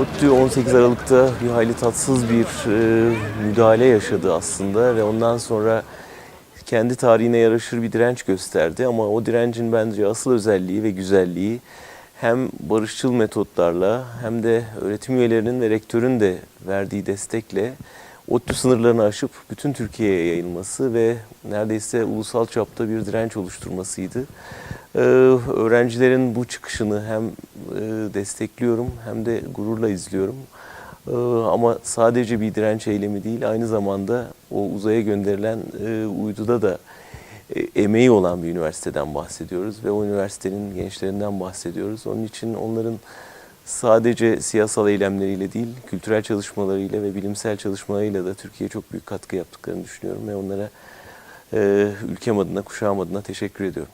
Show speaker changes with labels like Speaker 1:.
Speaker 1: ODTÜ 18 Aralık'ta bir hayli tatsız bir e, müdahale yaşadı aslında ve ondan sonra kendi tarihine yaraşır bir direnç gösterdi ama o direncin bence asıl özelliği ve güzelliği hem barışçıl metotlarla hem de öğretim üyelerinin ve rektörün de verdiği destekle ODTÜ sınırlarını aşıp bütün Türkiye'ye yayılması ve neredeyse ulusal çapta bir direnç oluşturmasıydı. Ee, öğrencilerin bu çıkışını hem e, destekliyorum hem de gururla izliyorum. Ee, ama sadece bir direnç eylemi değil, aynı zamanda o uzaya gönderilen e, uyduda da e, emeği olan bir üniversiteden bahsediyoruz ve o üniversitenin gençlerinden bahsediyoruz. Onun için onların sadece siyasal eylemleriyle değil, kültürel çalışmalarıyla ve bilimsel çalışmalarıyla da Türkiye'ye çok büyük katkı yaptıklarını düşünüyorum ve onlara ülkem adına, kuşağım adına teşekkür ediyorum.